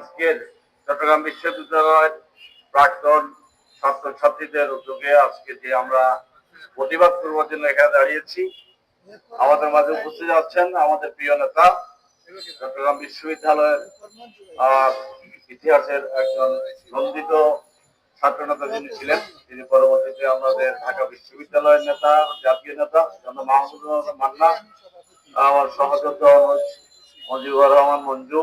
আজকের চট্টগ্রাম বিশ্ববিদ্যালয়ের প্রাক্তন ছাত্রছাত্রীদের উদ্যোগে আজকে যে আমরা প্রতিবাদ করবার জন্য এখানে দাঁড়িয়েছি আমাদের মাঝে উপস্থিত আছেন আমাদের প্রিয় নেতা চট্টগ্রাম বিশ্ববিদ্যালয়ের আহ, ইতিহাসের একজন নন্দিত ছাত্র নেতা যিনি ছিলেন তিনি পরবর্তীতে আমাদের ঢাকা বিশ্ববিদ্যালয়ের নেতা জাতীয় নেতা জনাব মাহমুদুর রহমান মান্না আমার অনুজ মজিবুর রহমান মঞ্জু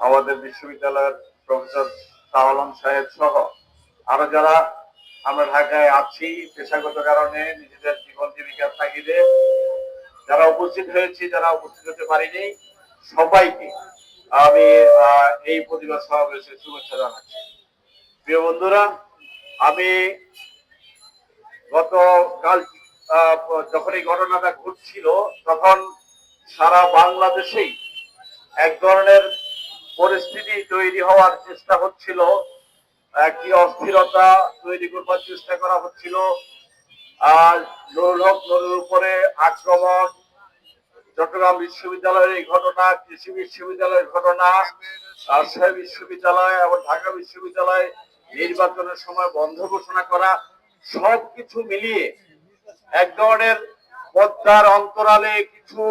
আমাদের বিশ্ববিদ্যালয়ের প্রফেসর শাহ আলম সাহেব সহ আরও যারা আমরা ঢাকায় আছি, পেশাগত কারণে নিজেদের জীবন জীবিকার তাগিদে যারা উপস্থিত হয়েছি, যারা উপস্থিত হতে পারিনি, সবাইকে আমি এই প্রতিবাদ সমাবেশে শুভেচ্ছা জানাচ্ছি। প্রিয় বন্ধুরা, আমি গতকাল যখন এই ঘটনাটা ঘটছিল, তখন সারা বাংলাদেশেই এক ধরনের পরিস্থিতি তৈরি হওয়ার চেষ্টা হচ্ছিল, একটি অস্থিরতা তৈরি করবার চেষ্টা করা হচ্ছিল। আর নুরুল হক উপরে আক্রমণ, চট্টগ্রাম বিশ্ববিদ্যালয়ের এই ঘটনা, কৃষি বিশ্ববিদ্যালয়ের ঘটনা, রাজশাহী বিশ্ববিদ্যালয় এবং ঢাকা বিশ্ববিদ্যালয় নির্বাচনের সময় বন্ধ ঘোষণা করা, সবকিছু মিলিয়ে এক ধরনের পদ্মার অন্তরালে কিছু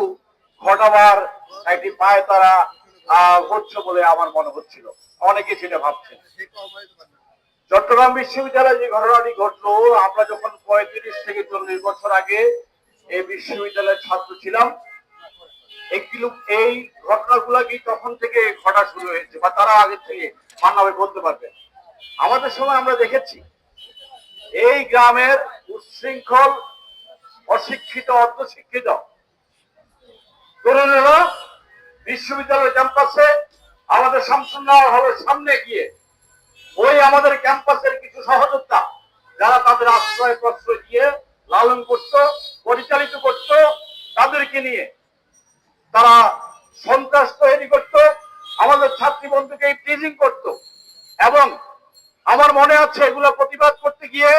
ঘটাবার একটি পায় তারা হচ্ছে বলে আমার মনে হচ্ছিল। অনেকে সেটা ভাবছেন। চট্টগ্রাম বিশ্ববিদ্যালয়ে যে ঘটনাটি ঘটলো, আমরা যখন পঁয়ত্রিশ থেকে চল্লিশ বছর আগে এই বিশ্ববিদ্যালয়ের ছাত্র ছিলাম, একটি লোক এই ঘটনাগুলো কি তখন থেকে ঘটা শুরু হয়েছে বা তারা আগে থেকে মান্নাবে বলতে পারবে? আমাদের সময় আমরা দেখেছি, এই গ্রামের উচ্ছৃঙ্খল, অশিক্ষিত, অর্ধশিক্ষিত তরুণেরা বিশ্ববিদ্যালয় ক্যাম্পাসে আমাদের শামসুল্লাহ হলের সামনে গিয়ে ওই আমাদের ক্যাম্পাসের কিছু সহযোদ্ধা যারা তাদের আশ্রয় প্রশ্রয় দিয়ে লালন করত, পরিচালিত করত, তাদেরকে নিয়ে তারা সন্ত্রাস তৈরি করত, আমাদের ছাত্রী বন্ধুকে প্রিজিং করত এবং আমার মনে আছে এগুলো প্রতিবাদ করতে গিয়ে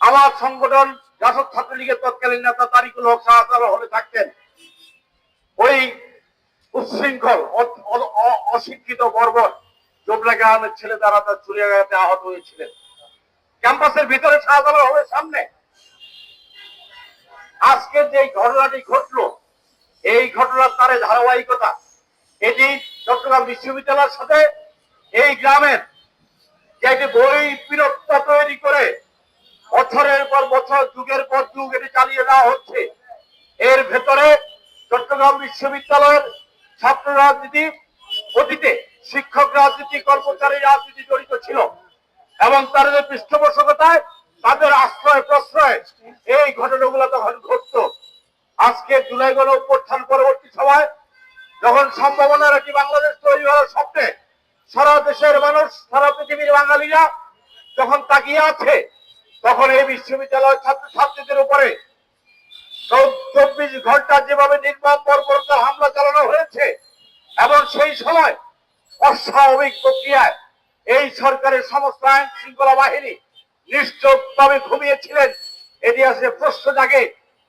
আমার সংগঠন জাসদ ছাত্রলীগের তৎকালীন নেতা তারিকুল হক শাহ হলে থাকতেন। ওই অ- অশিক্ষিত বর্বর জোবলা গ্রামের ছেলে তারা তার চুরিয়াগাতে আহত হয়েছিলেন। ক্যাম্পাসের ভিতরে শাহজালাল হলের সামনে। আজকে যে ঘটনাটি ঘটলো, এই ঘটনার তারে ধারাবাহিকতা, এটি চট্টগ্রাম বিশ্ববিদ্যালয়ের সাথে এই গ্রামের যে একটি বই বিরক্তা তৈরি করে বছরের পর বছর, যুগের পর যুগ এটি চালিয়ে দেওয়া হচ্ছে, এর ভেতরে চট্টগ্রাম বিশ্ববিদ্যালয়ের ছাত্র রাজনীতি, অতীতে শিক্ষক রাজনীতি, কর্মচারী রাজনীতি জড়িত ছিল। এবং তাদের পৃষ্ঠপোষকতায়, তাদের আশ্রয় প্রশ্রয় এই ঘটনাগুলো তখন ঘটতো। আজকে জুলাই গণ অভ্যুত্থান পরবর্তী সময় যখন সম্ভাবনার একটি বাংলাদেশ তৈরি হওয়ার স্বপ্নে সারা দেশের মানুষ, সারা পৃথিবীর বাঙালিরা যখন তাকিয়ে আছে, তখন এই বিশ্ববিদ্যালয়ের ছাত্র ছাত্রীদের উপরে চব্বিশ ঘণ্টা যেভাবে নির্মম বর্বরতার হামলা চালানো হয়েছে, এবং সেই সময় অস্বাভাবিক প্রক্রিয়ায় এই সরকারের সমস্ত আইন শৃঙ্খলা বাহিনী নিশ্চয়ভাবে ঘুমিয়েছিলেন। এটি আসলে প্রশ্ন জাগে,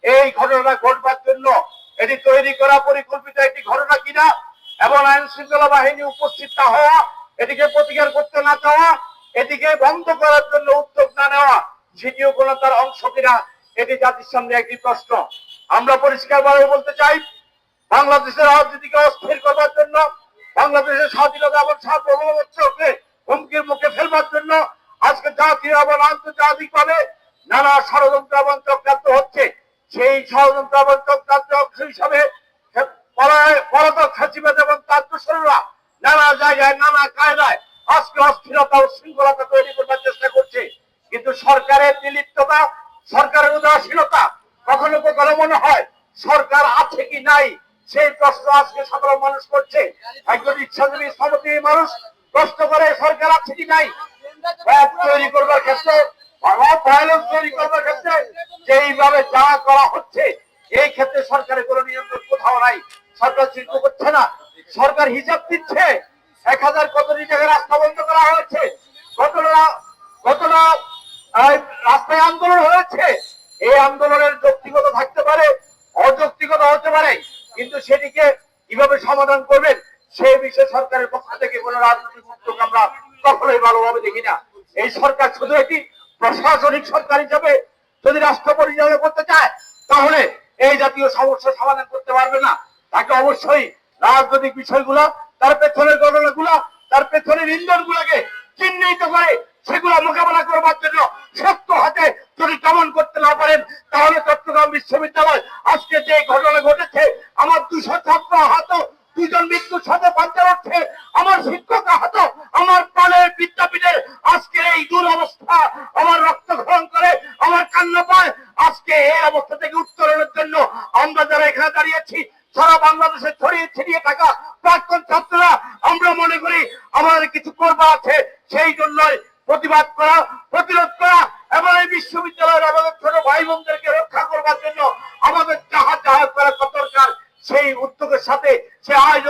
এই ঘটনা ঘটবার জন্য এটি তৈরি করা পরিকল্পিত একটি ঘটনা কিনা, এবং আইন শৃঙ্খলা বাহিনী উপস্থিত না হওয়া, এটিকে প্রতিকার করতে না চাওয়া, এটিকে বন্ধ করার জন্য উদ্যোগ না নেওয়া সেটিও কোন অংশ কিনা এটি জাতির সামনে একটি প্রশ্ন। আমরা পরিষ্কারভাবে বলতে চাই, বাংলাদেশের রাজনীতিকে অস্থির করবার জন্য, বাংলাদেশের স্বাধীনতা এবং সার্বভৌমত্বকে হুমকির মুখে ফেলবার জন্য আজকে জাতীয় এবং আন্তর্জাতিক ভাবে নানা ষড়যন্ত্র এবং চক্রান্ত হচ্ছে। সেই ষড়যন্ত্র এবং চক্রান্ত অংশ হিসাবে পলাতক খাচিবাদ এবং তার নানা জায়গায়, নানা কায়দায় আজকে অস্থিরতা ও শৃঙ্খলতা তৈরি করবার চেষ্টা করছে। কিন্তু সরকারের নিলিপ্ততা সরকারের উদাসীনতা কখনো কখনো মনে হয় সরকার আছে কি নাই? সেই প্রশ্ন আজকে সাধারণ মানুষ করছে। একজন ইচ্ছাজীবী শ্রমজীবী মানুষ প্রশ্ন করে, সরকার আছে কি নাই? তৈরি করবার ক্ষেত্রে ভায়োলেন্স তৈরি করবার ক্ষেত্রে যেইভাবে যা করা হচ্ছে, এই ক্ষেত্রে সরকারের কোনো নিয়ন্ত্রণ কোথাও নাই। সরকার চিন্তা করছে না। সরকার হিসাব দিচ্ছে। এক হাজার কত টাকা রাস্তা বন্ধ করা হয়েছে। হয়েছে এই আন্দোলনের যৌক্তিকতা থাকতে পারে, অযৌক্তিকতা হতে পারে, কিন্তু সেটিকে কীভাবে সমাধান করবেন, সেই বিষয়ে সরকারের পক্ষ থেকে কোনো রাজনৈতিক উদ্যোগ আমরা কখনোই ভালোভাবে দেখি না। এই সরকার শুধু এটি প্রশাসনিক সরকার হিসেবে যদি রাষ্ট্র পরিচালনা করতে চায়, তাহলে এই জাতীয় সমস্যা সমাধান করতে পারবে না। তাকে অবশ্যই রাজনৈতিক বিষয়গুলো, তার পেছনের ঘটনাগুলো, তার পেছনের ইন্ধন গুলাকে চিহ্নিত করে সেগুলো মোকাবেলা করবার জন্য শক্ত হাতে যদি দমন করতে না পারেন তাহলে চট্টগ্রাম বিশ্ববিদ্যালয়। আজকে যে ঘটনা ঘটেছে, আমার দুশো ছাত্র আহত, দুজন মৃত্যুর সাথে পাঞ্চার হচ্ছে আমার শিক্ষক আহত, আমার প্রাণের বিদ্যাপীঠের আজকে এই দুরবস্থা, আমার রক্তক্ষরণ করে, আমার কান্না পায়। আজকে এই অবস্থা থেকে উত্তরণের জন্য আমরা যারা এখানে দাঁড়িয়েছি, সারা বাংলাদেশে ছড়িয়ে ছিটিয়ে থাকা প্রাক্তন ছাত্ররা, আমরা মনে করি আমাদের কিছু করবার আছে। সেই জন্যই প্রতিবাদ করা, প্রতিরোধ করা এবং এই বিশ্ববিদ্যালয়ের আমাদের ছোট ভাই বোনদেরকে রক্ষা করবার জন্য আমাদের যাহা যাহা করা দরকার, সেই উদ্যোগের সাথে, সে আয়োজনের